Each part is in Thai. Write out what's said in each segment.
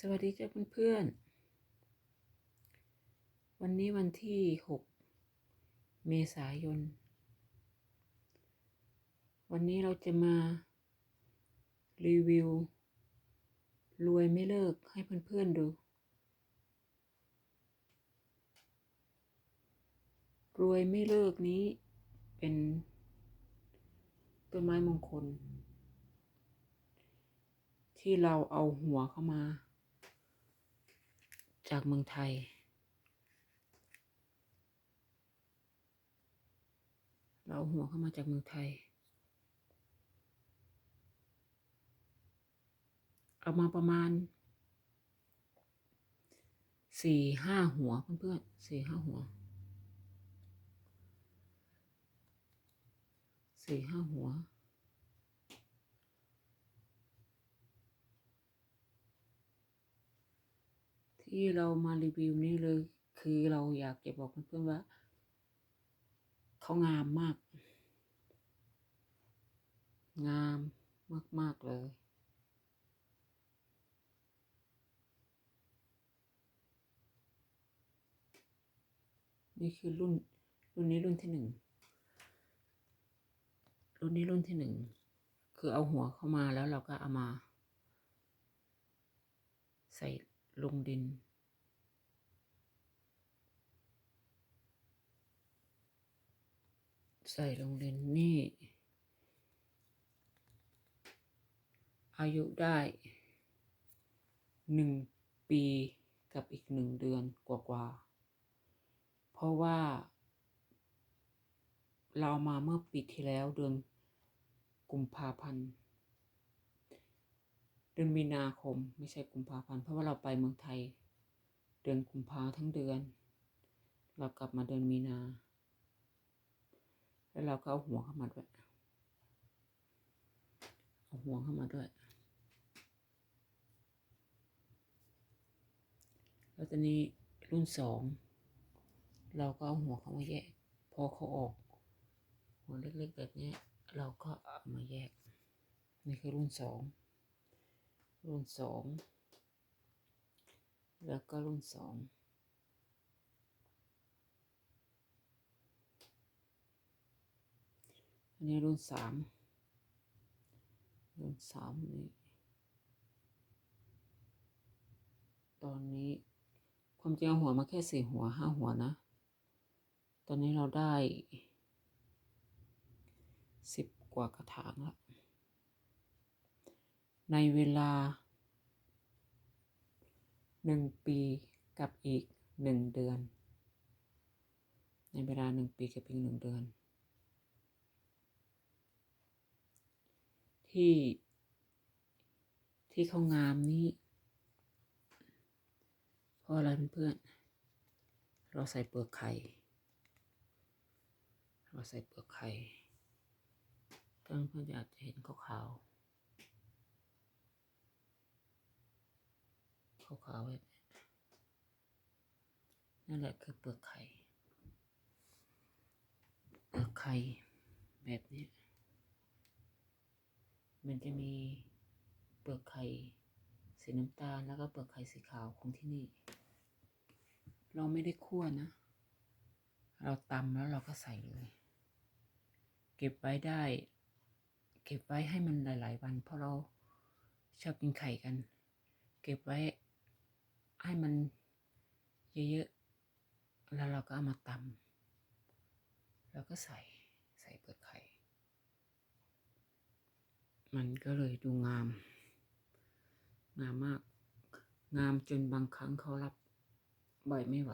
สวัสดีจ้าเพื่อนๆ วันนี้วันที่ 6 เมษายน วันนี้เราจะมารีวิว รวยไม่เลิกให้เพื่อนๆดู รวยไม่เลิกนี้เป็นต้นไม้มงคล ที่เราเอาหัวเข้ามา จากเมืองไทย เราเอาหัวเข้ามาจากเมืองไทย เอามาประมาณสี่ห้าหัวเพื่อนๆสี่ห้าหัวสี่ห้าหัว ที่เรามารีวิวนี้เลย คือเราอยากจะบอกเพื่อนๆว่า เขางามมาก งามมาก ๆ เลย นี่คือรุ่น รุ่นนี้รุ่นที่หนึ่ง รุ่นนี้รุ่นที่หนึ่ง คือเอาหัวเข้ามาแล้วเราก็เอามา ใส่ลงดิน ใส่ลงดินนี่ อายุได้หนึ่งปีกับอีกหนึ่งเดือนกว่าๆ เพราะว่า เรามาเมื่อปีที่แล้วเดือนกุมภาพันธ์เดือนมีนาคมไม่ใช่กุมภาพันธ์เพราะว่าเราไปเมืองไทย เดือนกุมภาทั้งเดือน เรากลับมาเดือนมีนา แล้วเราก็เอาหัวเข้ามาด้วย เอาหัวเข้ามาด้วย แล้วตอนนี้รุ่นสอง เราก็เอาหัวเขามาแยก พอเขาออก หัวเล็กๆแบบนี้ เราก็เอามาแยก นี่คือรุ่นสอง รุ่นสอง แล้วก็รุ่นสอง อันนี้รุ่นสามรุ่นสามนี่ตอนนี้ความจริงเอาหัวมาแค่สี่หัวห้าหัวนะ ตอนนี้เราได้สิบกว่ากระถางล้วในเวลาหนึ่งปีกับอีกหนึ่งเดือน ในเวลาหนึ่งปีกับอีกหนึ่งเดือน ที่ ที่เขางามนี้เพราะอะไรเพื่อนเราใส่เปลือกไข่เราใส่เปลือกไข่เพื่อนเพื่อนอาจจะเห็นขาวๆขาวๆแบบนั่นแหละคือเปลือกไข่เปลือกไข่แบบนี้ มันจะมีเปลือกไข่สีน้ำตาลแล้วก็เปลือกไข่สีขาวของที่นี่ เราไม่ได้คั่วนะ เราตำแล้วเราก็ใส่เลย เก็บไว้ได้ เก็บไว้ให้มันหลาย ๆ วัน เพราะเราชอบกินไข่กัน เก็บไว้ให้มันเยอะๆ แล้วเราก็เอามาตำแล้วก็ใส่ใส่เปลือกไข่ มันก็เลยดูงาม งามมาก งามจนบางครั้งเขารับใบไม่ไหว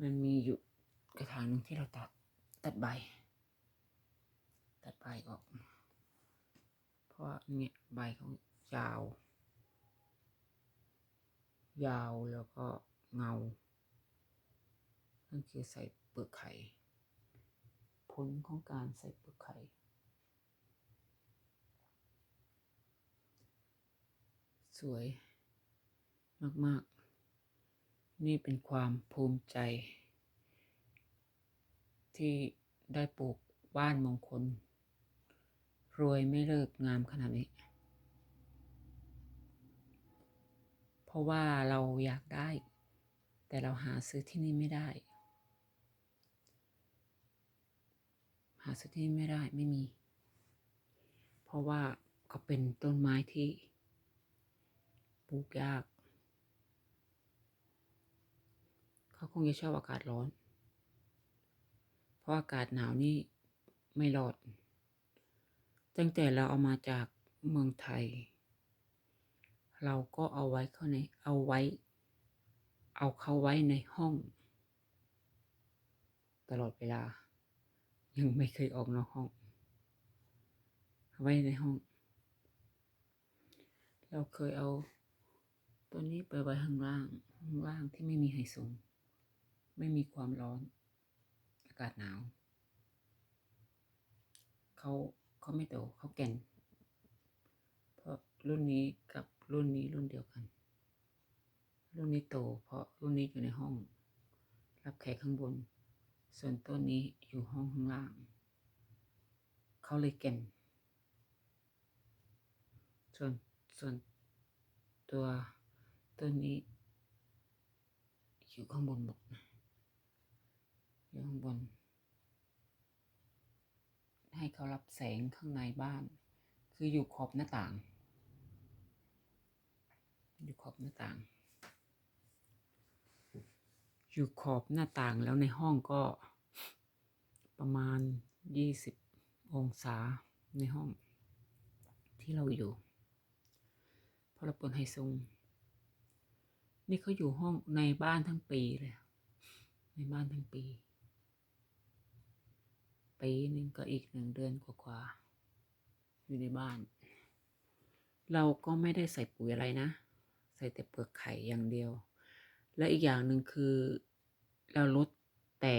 มันมีอยู่กระถางหนึ่งที่เราตัดตัดใบ ตัดใบออก เพราะเนี่ยใบเขายาว ยาวแล้วก็เงา นั่นคือใส่เปลือกไข่ ผลของการใส่เปลือกไข่ สวย มาก ๆ นี่เป็นความภูมิใจ ที่ได้ปลูกบ้านมงคล รวยไม่เลิกงามขนาดนี้ เพราะว่าเราอยากได้ แต่เราหาซื้อที่นี่ไม่ได้ หาซื้อที่นี่ไม่ได้ไม่มี เพราะว่าเขาเป็นต้นไม้ที่ ปลูกยาก เขาคงจะชอบอากาศร้อน เพราะอากาศหนาวนี่ไม่รอด ตั้งแต่เราเอามาจากเมืองไทย เราก็เอาไว้เข้าใน เอาไว้ เอาเขาไว้ในห้อง ตลอดเวลา ยังไม่เคยออกนอกห้องเอาไว้ในห้อง เราเคยเอา ตัวนี้ไปไว้ข้างล่าง ข้างล่างที่ไม่มีไฮสูง ไม่มีความร้อน อากาศหนาว เขาเขาไม่โตเขาแก่น เพราะรุ่นนี้กับรุ่นนี้รุ่นเดียวกัน รุ่นนี้โต เพราะรุ่นนี้อยู่ในห้อง รับแขกข้างบน ส่วนต้นนี้อยู่ห้องข้างล่าง เขาเลยแก่น ส่วนส่วนตัว ต้นนี้ อยู่ข้างบนหมดนะอยู่ข้างบน ให้เขารับแสงข้างในบ้าน คืออยู่ขอบหน้าต่าง อยู่ขอบหน้าต่าง อยู่ขอบหน้าต่างแล้วในห้องก็ประมาณยี่สิบองศาในห้องที่เราอยู่เพราะเราเปิดไฮซูง นี่เขาอยู่ห้องในบ้านทั้งปีเลย ในบ้านทั้งปี ปีหนึ่งก็อีกหนึ่งเดือนกว่าๆอยู่ในบ้าน เราก็ไม่ได้ใส่ปุ๋ยอะไรนะ ใส่แต่เปลือกไข่อย่างเดียว และอีกอย่างหนึ่งคือ เราลดแต่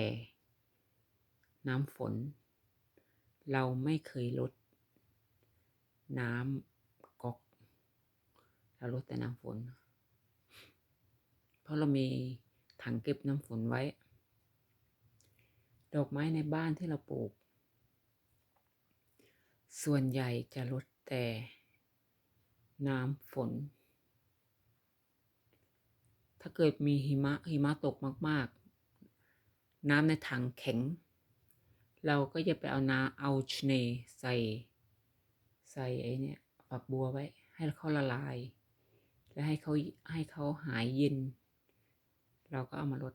น้ำฝน เราไม่เคยลด น้ำก๊อก เราลดแต่น้ำฝน ราะเรามีถังเก็บน้ำฝนไว้ ดอกไม้ในบ้านที่เราปลูก ส่วนใหญ่จะลดแต่น้ำฝน ถ้าเกิดมีหิมะหิมะตกมาก ๆ น้ำในถังแข็ง เราก็จะไปเอาน้ำเอาชเนใส่ ใส่ไอ้นี่ฝักบัวไว้ ให้เขาละลาย และให้เขาให้เขาหายเย็น เราก็เอามาลด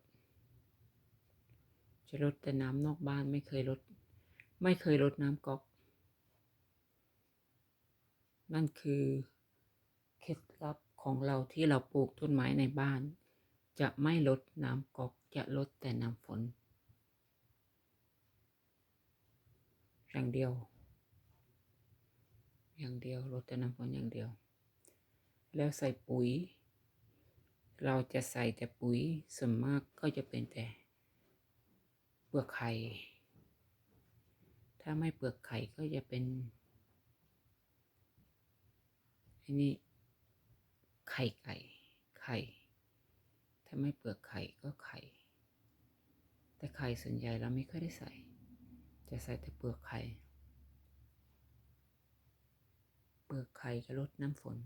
จะลดแต่น้ำนอกบ้านไม่เคยลด ไม่เคยลดน้ำก๊อก นั่นคือเคล็ดลับของเราที่เราปลูกต้นไม้ในบ้าน จะไม่ลดน้ำก๊อกจะลดแต่น้ำฝนอย่างเดียว อย่างเดียวลดแต่น้ำฝนอย่างเดียว แล้วใส่ปุ๋ย เราจะใส่แต่ปุ๋ยส่วนมากก็จะเป็นแต่ เปลือกไข่ ถ้าไม่เปลือกไข่ก็จะเป็นอันนี้ไข่ไก่ไข่ ถ้าไม่เปลือกไข่ก็ไข่ แต่ไข่ส่วนใหญ่เราไม่ค่อยได้ใส่ จะใส่แต่เปลือกไข่ เปลือกไข่จะลดน้ำฝน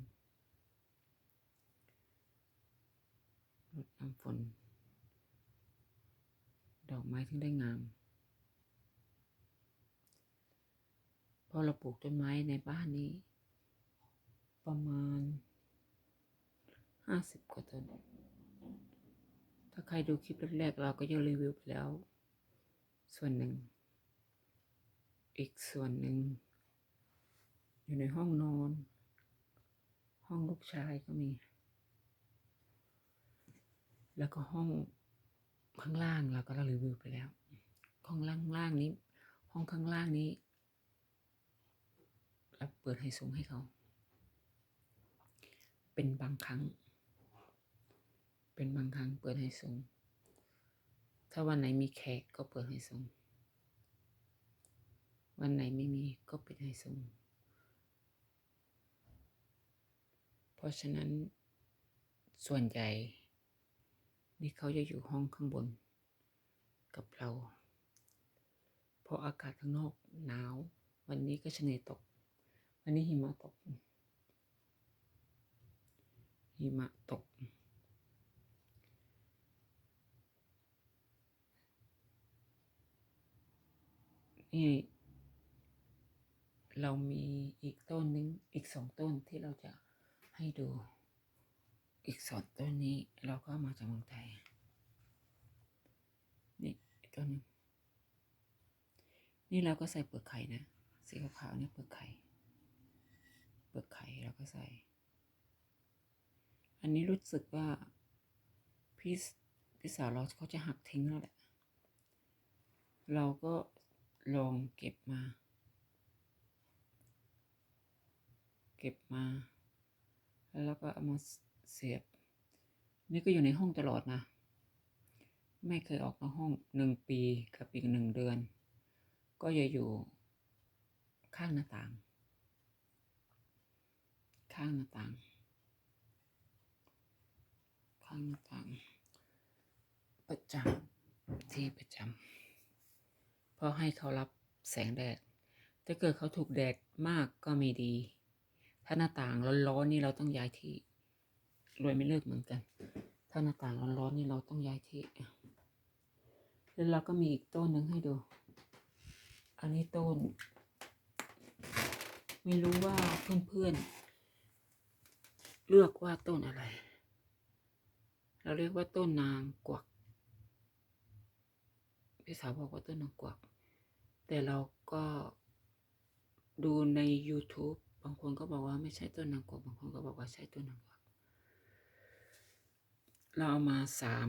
ลดน้ำฝน ดอกไม้ถึงได้งาม พอเราปลูกต้นไม้ในบ้านนี้ ประมาณห้าสิบกว่าต้น ถ้าใครดูคลิปแรกๆเราก็ยังรีวิวไปแล้ว ส่วนหนึ่ง อีกส่วนหนึ่ง อยู่ในห้องนอน ห้องลูกชายก็มี แล้วก็ห้องข้างล่างเราก็รีวิวไปแล้ว ห้องล่างล่างนี้ ห้องข้างล่างนี้เราเปิดให้สูงให้เขา เป็นบางครั้ง เป็นบางครั้งเปิดให้สูง ถ้าวันไหนมีแขกก็เปิดให้สูง วันไหนไม่มีก็ปิดให้สูง เพราะฉะนั้นส่วนใหญ่ นี่เขาจะอยู่ห้องข้างบน กับเรา เพราะอากาศข้างนอกหนาว วันนี้ก็ชะเนตก วันนี้หิมะตก หิมะตก นี่เรามีอีกต้นหนึง อีกสองต้นที่เราจะให้ดู อีกสองต้นนี้เราก็มาจากเมืองไทย นี่ต้นนึงนี่เราก็ใส่เปลือกไข่นะ สีขาวๆเนี่ยเปลือกไข่ เปลือกไข่เราก็ใส่ อันนี้รู้สึกว่าพี่สพี่สาวเราเขาจะหักทิ้งแล้วแหละ เราก็ลองเก็บมา เก็บมา แล้วเราก็เอามา เสียบ นี่ก็อยู่ในห้องตลอดนะ ไม่เคยออกนอกห้องหนึ่งปีกับอีกหนึ่งเดือน ก็จะอยู่ข้างหน้าต่าง ข้างหน้าต่าง ข้างหน้าต่าง ประจำที่ประจำเพราะให้เขารับแสงแดด ถ้าเกิดเขาถูกแดดมากก็ไม่ดี ถ้าหน้าต่างร้อนๆนี่เราต้องย้ายที่ รวยไม่เลิกเหมือนกัน ถ้าหน้าต่างร้อนๆนี่เราต้องย้ายที่ แล้วเราก็มีอีกต้นหนึ่งให้ดู อันนี้ต้น ไม่รู้ว่าเพื่อนๆ เลือกว่าต้นอะไร เราเรียกว่าต้นนางกวักพี่สาวบอกว่าต้นนางกวัก แต่เราก็ดูใน YouTube บางคนก็บอกว่าไม่ใช่ต้นนางกวักบางคนก็บอกว่าใช่ต้นนางกวัก เราเอามาสาม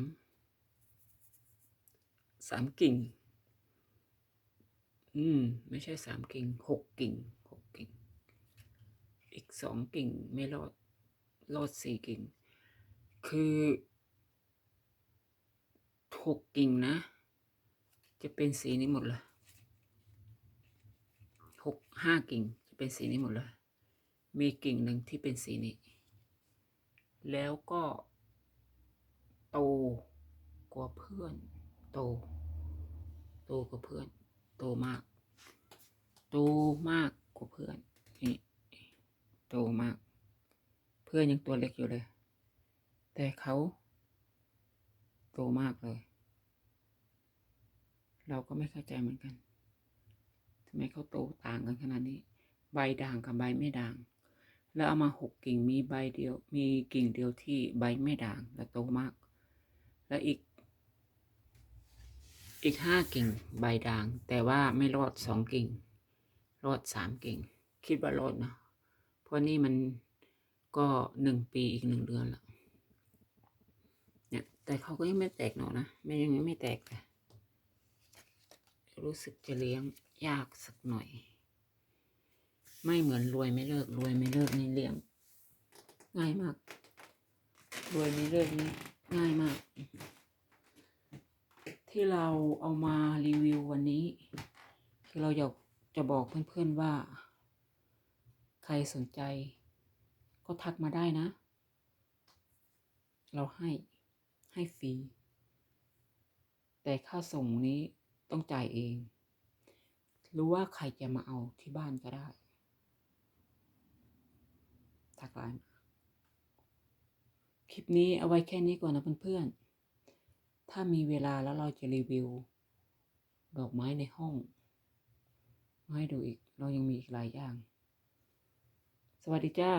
สามกิ่ง อืม ไม่ใช่สามกิ่งหกกิ่งหกกิ่ง อีกสองกิ่งไม่รอด รอดสี่กิ่ง คือหกกิ่งนะ จะเป็นสีนี้หมดเลยหกห้ากิ่งจะเป็นสีนี้หมดเลย มีกิ่งหนึ่งที่เป็นสีนี้ แล้วก็ โตกว่าเพื่อน โต โตกว่าเพื่อน โตมาก โตมากกว่าเพื่อนนี่โตมาก เพื่อนยังตัวเล็กอยู่เลย แต่เขา โตมากเลย เราก็ไม่เข้าใจเหมือนกันทำไมเขาโตต่างกันขนาดนี้ ใบด่างกับใบไม่ด่างแล้วเอามาหกกิ่งมีใบเดียว มีกิ่งเดียวที่ใบไม่ด่างและโตมาก แล้วอีก อีกห้ากิ่งใบด่าง แต่ว่าไม่รอดสองกิ่ง รอดสามกิ่ง คิดว่ารอดนะเพราะนี่มันก็หนึ่งปีอีกหนึ่งเดือนและเนี่ยแต่เขาก็ยังไม่แตกหนอนะไม่ยังไม่แตกเลยรู้สึกจะเลี้ยงยากสักหน่อย ไม่เหมือนรวยไม่เลิกรวยไม่เลิกนี่เลี้ยงง่ายมากรวยไม่เลิกนี่ ง่ายมาก ที่เราเอามารีวิววันนี้ คือเราอยากจะบอกเพื่อนๆว่า ใครสนใจ ก็ทักมาได้นะ เราให้ให้ฟรีแต่ค่าส่งนี้ต้องจ่ายเอง หรือว่าใครจะมาเอาที่บ้านก็ได้ทักไลน์ คลิปนี้เอาไว้แค่นี้ก่อนนะเพื่อนๆ ถ้ามีเวลาแล้วเราจะรีวิว ดอกไม้ในห้องมาให้ดูอีก เรายังมีอีกหลายอย่าง สวัสดีจ้า